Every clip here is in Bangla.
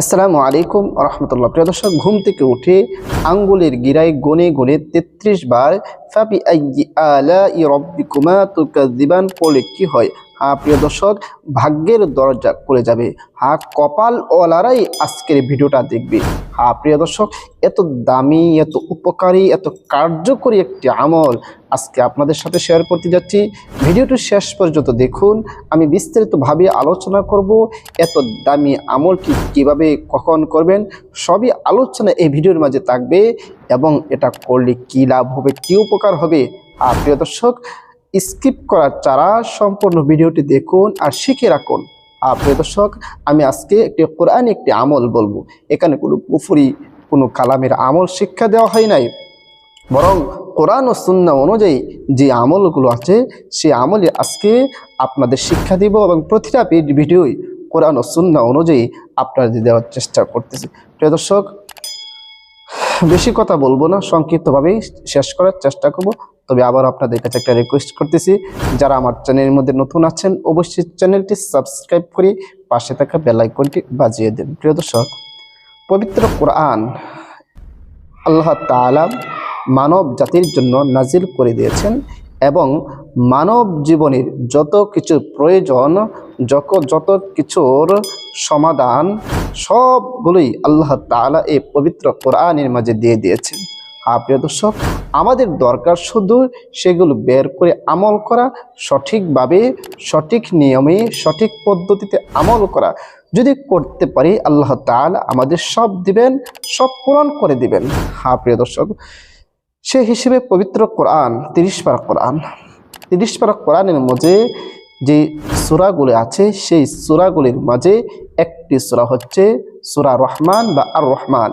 আসসালামু আলাইকুম রহমতুল্লাহ প্রিয় দর্শক, ঘুম থেকে উঠে আঙ্গুলের গিরায় গনে গনে তেত্রিশ বার ফাপি আলা ই তুকা দিবান পড়লে কি হ্যাঁ? প্রিয় দর্শক, ভাগ্যের দরজা খুলে যাবে। হ্যাঁ কপাল ওয়ালারাই আজকের ভিডিওটা দেখবে। হ্যাঁ প্রিয় দর্শক, এত দামি, এত উপকারী, এত কার্যকরী একটি আমল আজকে আপনাদের সাথে শেয়ার করতে যাচ্ছি। ভিডিওটি শেষ পর্যন্ত দেখুন। আমি বিস্তারিতভাবে আলোচনা করব এত দামি আমলটি কীভাবে, কখন করবেন, সবই আলোচনা এই ভিডিওর মাঝে থাকবে এবং এটা করলে কি লাভ হবে, কি উপকার হবে। আর প্রিয় দর্শক স্কিপ করার চারা সম্পূর্ণ ভিডিওটি দেখুন আর শিখে রাখুন। আর প্রিয় দর্শক, আমি আজকে একটি কোরআন একটি আমল বলব। এখানে কোনো পুফুরি কোনো কালামের আমল শিক্ষা দেওয়া হয় নাই। বরং কোরআন ও সুন্না অনুযায়ী যে আমলগুলো আছে সেই আমলে আজকে আপনাদের শিক্ষা দিব এবং প্রতিটা ভিডিওই কোরআন ও সুন্না অনুযায়ী আপনাদের দেওয়ার চেষ্টা করতেছি। প্রিয় দর্শক, বেশি কথা বলব না, সংক্ষিপ্তভাবেই শেষ করার চেষ্টা করব। তবে আবার আপনাদের কাছে একটা রিকোয়েস্ট করতেছি, যারা আমার চ্যানেলের মধ্যে নতুন আছেন, অবশ্যই চ্যানেলটি সাবস্ক্রাইব করে পাশে থাকা বেল আইকনটি বাজিয়ে দেন। প্রিয় দর্শক, পবিত্র কোরআন আল্লাহ তাআলা মানব জাতির জন্য নাজিল করে দিয়েছেন এবং মানব জীবনের যত কিছু প্রয়োজন যত যত কিছুর সমাধান, সবগুলোই আল্লাহ তাআলা এই পবিত্র কোরআনের মাঝে দিয়ে দিয়েছেন। প্রিয় দর্শক, আমাদের দরকার শুধু সেগুলো বের করে আমল করা, সঠিকভাবে, সঠিক নিয়মে, সঠিক পদ্ধতিতে আমল করা। যদি করতে পারি, আল্লাহ তাআলা আমাদের সব দিবেন, সব পূরণ করে দিবেন। হ্যাঁ প্রিয় দর্শক, সে হিসেবে পবিত্র কোরআন, তিরিশ পারা কোরআন, তিরিশ পারা কোরআনের মাঝে যে সূরাগুলি আছে, সেই সূরাগুলির মাঝে একটি সূরা হচ্ছে সূরা রহমান বা আর রহমান।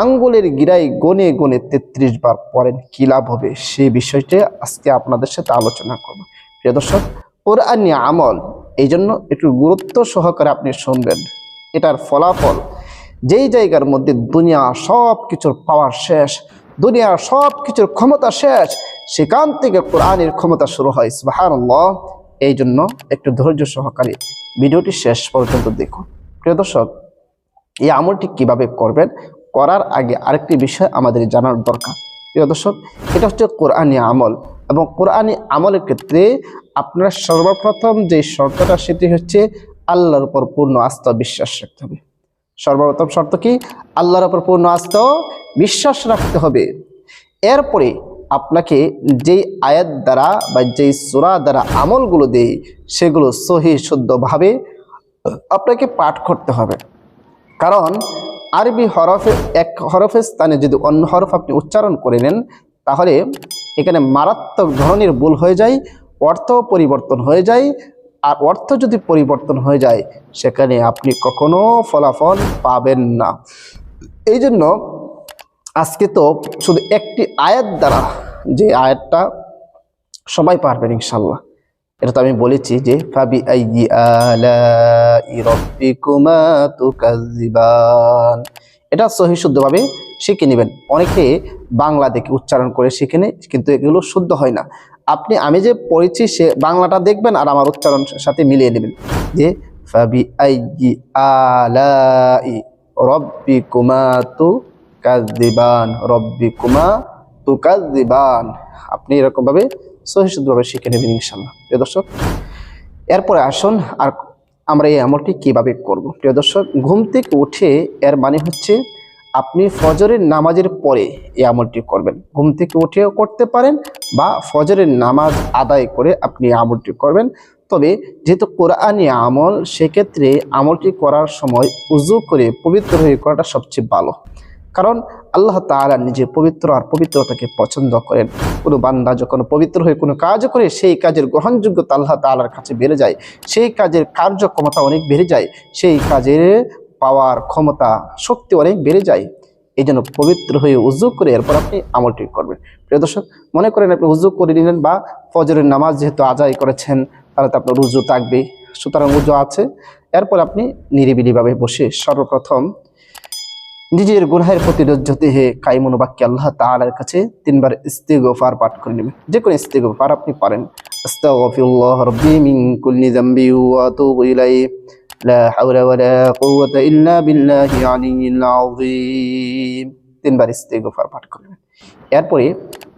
আঙ্গুলের গিরায় গনে গনে তেত্রিশ বার পড়েন, কি লাভ হবে? সেই বিষয়টি আজকে আপনাদের সাথে আলোচনা করব। প্রিয় দর্শক, কোরআনী আমল এই জন্য একটু গুরুত্ব সহকারে আপনি শুনবেন। এটার ফলাফল, যেই জায়গার মধ্যে দুনিয়া সব কিছুর পাওয়ার শেষ, দুনিয়ার সব কিছুর ক্ষমতা শেষ, সেখান থেকে কোরআনের ক্ষমতা শুরু হয়, সুবহানাল্লাহ। এই জন্য একটু ধৈর্য সহকারে ভিডিওটি শেষ পর্যন্ত দেখুন। প্রিয় দর্শক, এই আমলটি কীভাবে করবেন? করার আগে আরেকটি বিষয় আমাদের জানার দরকার। প্রিয় দর্শক, এটা হচ্ছে কোরআনী আমল এবং কোরআনী আমলের ক্ষেত্রে আপনার সর্বপ্রথম যে শর্তটা সেটি হচ্ছে আল্লাহর উপর পূর্ণ আস্থা বিশ্বাস রাখতে হবে। সর্বপ্রথম শর্ত কি? আল্লাহর উপর পূর্ণ আস্থা বিশ্বাস রাখতে হবে। এরপরে আপনাকে যেই আয়াত দ্বারা বা যেই সুরা দ্বারা আমলগুলো দেই সেগুলো সহি, শুদ্ধভাবে আপনাকে পাঠ করতে হবে। কারণ আরবি হরফে এক হরফের স্থানে যদি অন্য হরফ আপনি উচ্চারণ করে নেন, তাহলে এখানে মারাত্মক ধরনের ভুল হয়ে যায় অর্থ পরিবর্তন হয়ে যায়, আর অর্থ যদি পরিবর্তন হয়ে যায়, সেখানে আপনি কখনো ফলাফল পাবেন না। এই জন্য আজকে তো শুধু একটি আয়াত দ্বারা যে আয়াতটা সবাই পারবেন ইনশাল্লাহ। এটা তো আমি বলেছি যে ফাবি আইয়ি আলাই রাব্বিকুমা তুকাজ্জিবান এটা সহি শুদ্ধভাবে শিখে নেবেন। অনেকে বাংলা দেখে উচ্চারণ করে শিখে নেয়, কিন্তু এগুলো শুদ্ধ হয় না। আপনি, আমি যে পড়েছি সে বাংলাটা দেখবেন আর আমার উচ্চারণ সাথে মিলিয়ে নেবেন। যে ফাবি আইয়ি আলাই রাব্বিকুমা তুকাজ্জিবান রাব্বিকুমা তুকাজ্জিবান আপনি এরকমভাবে সহি শুদ্ধভাবে শিখে নেবেন ইনশাল্লাহ প্রিয় দর্শক, এরপরে আসুন আর আমরা এই আমলটি কীভাবে করব। প্রিয় দর্শক, ঘুম থেকে উঠে এর মানে হচ্ছে আপনি ফজরের নামাজের পরে এই আমলটি করবেন। ঘুম থেকে উঠেও করতে পারেন বা ফজরের নামাজ আদায় করে আপনি আমলটি করবেন। তবে যেহেতু কোরআনি আমল, সেক্ষেত্রে আমলটি করার সময় উজু করে পবিত্র হয়ে করাটা সবচেয়ে ভালো। কারণ আল্লাহ তাআলা নিজে পবিত্র আর পবিত্রতাকে পছন্দ করেন। কোনো বান্দা যখন পবিত্র হয়ে কোনো কাজ করে, সেই কাজের গ্রহণযোগ্যতা আল্লাহ তাআলার কাছে বেড়ে যায়। সেই কাজের কার্যক্ষমতা অনেক বেড়ে যায়। সেই কাজের পাওয়ার ক্ষমতা, শক্তি অনেক বেড়ে যায়। এই জন্য পবিত্র হয়ে উজু করে এরপর আপনি আমলটি করবেন। প্রিয় দর্শক, মনে করেন আপনি উজু করে নিলেন বা ফজরের নামাজ যেহেতু আজাই করেছেন, তাহলে তো আপনার উজু থাকবে সুতরাং উজু আছে। এরপর আপনি নিরিবিলিভাবে বসে সর্বপ্রথম নিজের গুনহের প্রতি লজ্জতে হে কাইমন বাক্যে আল্লাহ তালার কাছে তিনবার ইস্তিগফার পাঠ করে নেবেন যে কোনো ইস্তিগফার আপনি পারেন। আস্তাগফিরুল্লাহ রাব্বি মিন কুল্লি যামবি ওয়া তিনবার পাঠ করে নেবেন। এরপরে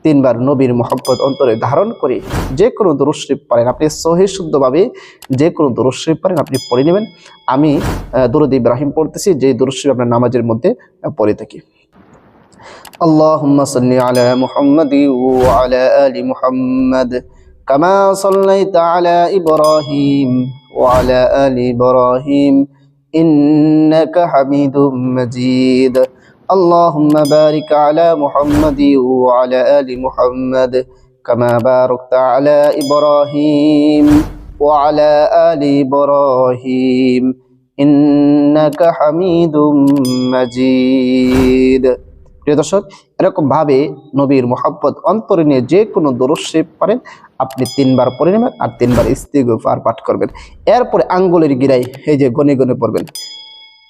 তিনবার নবীর মোহাম্মদ অন্তরে ধারণ করে যে কোনো দরুশরীফ পারেন আপনি সহি শুদ্ধভাবে যে কোনো দরুশরীফ পারেন আপনি পড়ে নেবেন আমি আহ, দরুদ ইব্রাহিম পড়তেছি যে দরুশরীফ আপনার নামাজের মধ্যে আহ, পড়ে থাকি اللهم صل على محمد وعلى آل محمد كما صليت على إبراهيم وعلى آل إبراهيم إنك حميد مجيد اللهم بارك على محمد وعلى آل محمد كما باركت على إبراهيم وعلى آل إبراهيم إنك حميد مجيد প্রিয় দর্শক এরকম ভাবে নবীর মোহাব্বত অন্তরে নিয়ে যে কোনো দরস্বে পারেন আপনি তিনবার পড়ে নেবেন আর তিনবার ইস্তিগফার পাঠ করবেন এরপরে আঙ্গুলের গিরাই এই যে গনে গনে পড়বেন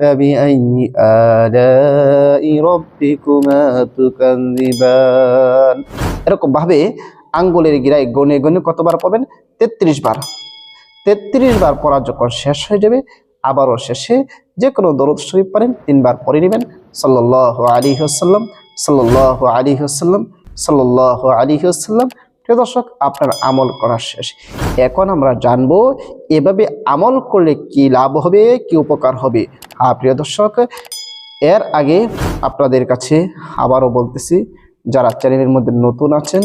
فبأي آلاء ربكما تكذبان এরকম ভাবে আঙ্গুলের গিরায় গনে গনে কতবার পাবেন তেত্রিশ বার তেত্রিশ বার পড়া যখন শেষ হয়ে যাবে আবারও শেষে যে কোনো দরদ শরীফ পারেন তিনবার পড়ে নেবেন সাল্লাহ আলী হাসাল্লাম সাল্লাহ আলী হাসাল্লাম সাল্লাহ আলী হাসাল্লাম প্রিয় দর্শক, আপনার আমল করার শেষ। এখন আমরা জানব, এভাবে আমল করলে কি লাভ হবে, কি উপকার হবে? হ্যাঁ প্রিয় দর্শক, এর আগে আপনাদের কাছে আবারও বলতেছি, যারা চ্যানেলের মধ্যে নতুন আছেন,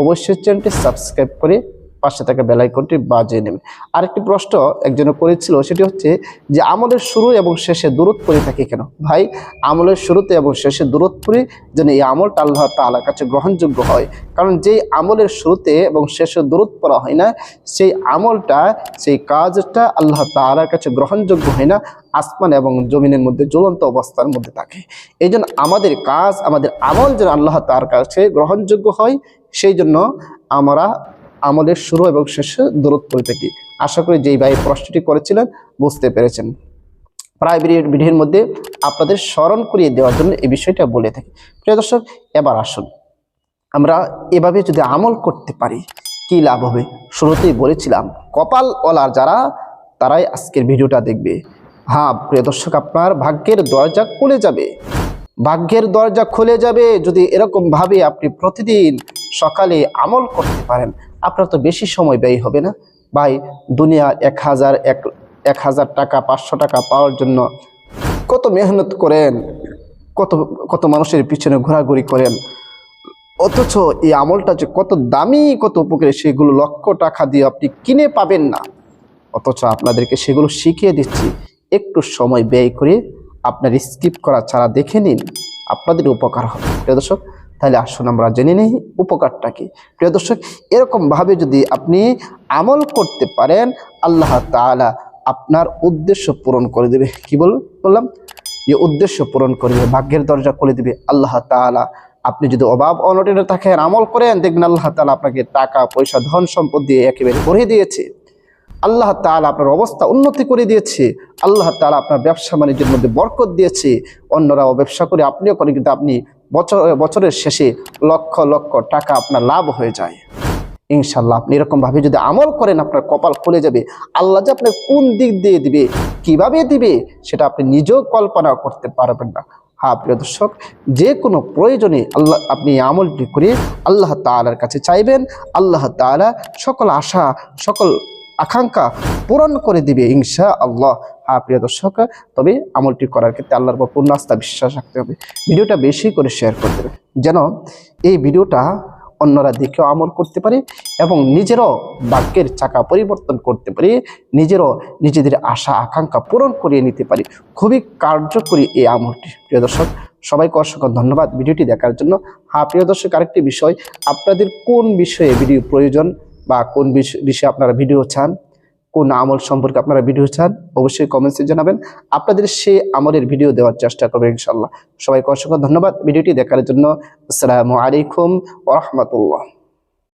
অবশ্যই চ্যানেলটি সাবস্ক্রাইব করে পাশে থাকা বেলাইকনটি বাজিয়ে নেবেন আরেকটি প্রশ্ন একজন করেছিল, সেটি হচ্ছে যে আমলের শুরু এবং শেষে দূরত করে থাকে কেন? ভাই, আমলের শুরুতে এবং শেষে দূরত করে যেন এই আমলটা আল্লাহ তাআলার কাছে গ্রহণযোগ্য হয়। কারণ যেই আমলের শুরুতে এবং শেষে দূরত পড়া হয় না, সেই আমলটা, সেই কাজটা আল্লাহ তাআলার কাছে গ্রহণযোগ্য হয় না, আসমান এবং জমিনের মধ্যে জ্বলন্ত অবস্থার মধ্যে থাকে। এই আমাদের কাজ, আমাদের আমল যেন আল্লাহ তার কাছে গ্রহণযোগ্য হয়, সেই জন্য আমরা আমলের শুরু এবং শেষে দূরত করে থাকি আশা করি যেই ভাই প্রশ্নটি করেছিলেন বুঝতে পেরেছেন। প্রায় ভিডিওর মধ্যে আপনাদের স্মরণ করিয়ে দেওয়ার জন্য এই বিষয়টা বলে থাকি। প্রিয় দর্শক, এবার আসুন। আমরা এভাবে যদি আমল করতে পারি, কি লাভ হবে? শুরুতেই বলেছিলাম কপাল ওলার যারা, তারাই আজকের ভিডিওটা দেখবে। হ্যাঁ প্রিয় দর্শক, আপনার ভাগ্যের দরজা খুলে যাবে। ভাগ্যের দরজা খুলে যাবে। যদি এরকম ভাবে আপনি প্রতিদিন সকালে আমল করতে পারেন আপনার তো বেশি সময় ব্যয় হবে না। ভাই, দুনিয়া এক হাজার এক এক হাজার টাকা, পাঁচশো টাকা পাওয়ার জন্য কত মেহনত করেন, কত কত মানুষের পিছনে ঘোরাঘুরি করেন। অথচ এই আমলটা যে কত দামি, কত উপকারী, সেগুলো লক্ষ টাকা দিয়ে আপনি কিনে পাবেন না। অথচ আপনাদেরকে সেগুলো শিখিয়ে দিচ্ছি। একটু সময় ব্যয় করে আপনার স্কিপ করা ছাড়া দেখে নিন, আপনাদের উপকার হবে। প্রিয় দর্শক তাহলে আসুন আমরা জেনে নিই উপকারটা কি। প্রিয় দর্শক, এরকমভাবে যদি আপনি আমল করতে পারেন, আল্লাহ তাআলা আপনার উদ্দেশ্য পূরণ করে দেবে। কি বল, বললাম? যে উদ্দেশ্য পূরণ করে দেবে, ভাগ্যের দরজা খুলে দেবে। আল্লাহ তাআলা আপনি যদি অভাব অনটনে থাকেন, আমল করেন, দেখবেন আল্লাহ তাআলা আপনাকে টাকা, পয়সা, ধন সম্পদ দিয়ে একেবারে ভরে দিয়েছে। আল্লাহ তাআলা আপনার অবস্থা উন্নতি করে দিয়েছে। আল্লাহ তালা আপনার ব্যবসা বাণিজ্যের মধ্যে বরকত দিয়েছে। অন্যরাও ব্যবসা করে, আপনিও করেন কিন্তু আপনি বছর, বছরের শেষে লক্ষ লক্ষ টাকা আপনার লাভ হয়ে যায়। ইনশাল্লাহ আপনি এরকমভাবে যদি আমল করেন, আপনার কপাল খুলে যাবে। আল্লাহ যে আপনার কোন দিক দিয়ে দিবে, কীভাবে দিবে, সেটা আপনি নিজেও কল্পনা করতে পারবেন না। হ্যাঁ প্রিয় দর্শক, যে কোনো প্রয়োজনে আল্লাহ, আপনি আমলটি করে আল্লাহ তাআলার কাছে চাইবেন। আল্লাহ তাআলা সকল আশা, সকল আকাঙ্ক্ষা পূরণ করে দিবে ইনশা আল্লাহ হ্যাঁ প্রিয় দর্শক, তবে আমলটি করার ক্ষেত্রে আল্লাহর উপর পূর্ণ আস্থা, বিশ্বাস রাখতে হবে। ভিডিওটা বেশি করে শেয়ার করতে হবে যেন এই ভিডিওটা অন্যরা দেখেও আমল করতে পারে এবং নিজেরও বাক্যের চাকা পরিবর্তন করতে পারে, নিজেরও নিজেদের আশা, আকাঙ্ক্ষা পূরণ করিয়ে নিতে পারি। খুবই কার্যকরী এই আমলটি, প্রিয় দর্শক। সবাইকে অসংখ্য ধন্যবাদ ভিডিওটি দেখার জন্য। হ্যাঁ প্রিয় দর্শক, আরেকটি বিষয়, আপনাদের কোন বিষয়ে ভিডিও প্রয়োজন? বা কোন বিষ- বিষয়ে আপনারা ভিডিও চান, কোন আমল সম্পর্কে আপনারা ভিডিও চান, অবশ্যই কমেন্টসে জানাবেন। আপনাদের সেই আমলের ভিডিও দেওয়ার চেষ্টা করবে ইনশাল্লাহ সবাইকে অসংখ্য ধন্যবাদ। ভিডিওটি দেখার জন্য আসসালামু আলাইকুম ওরহমতুল্লাহ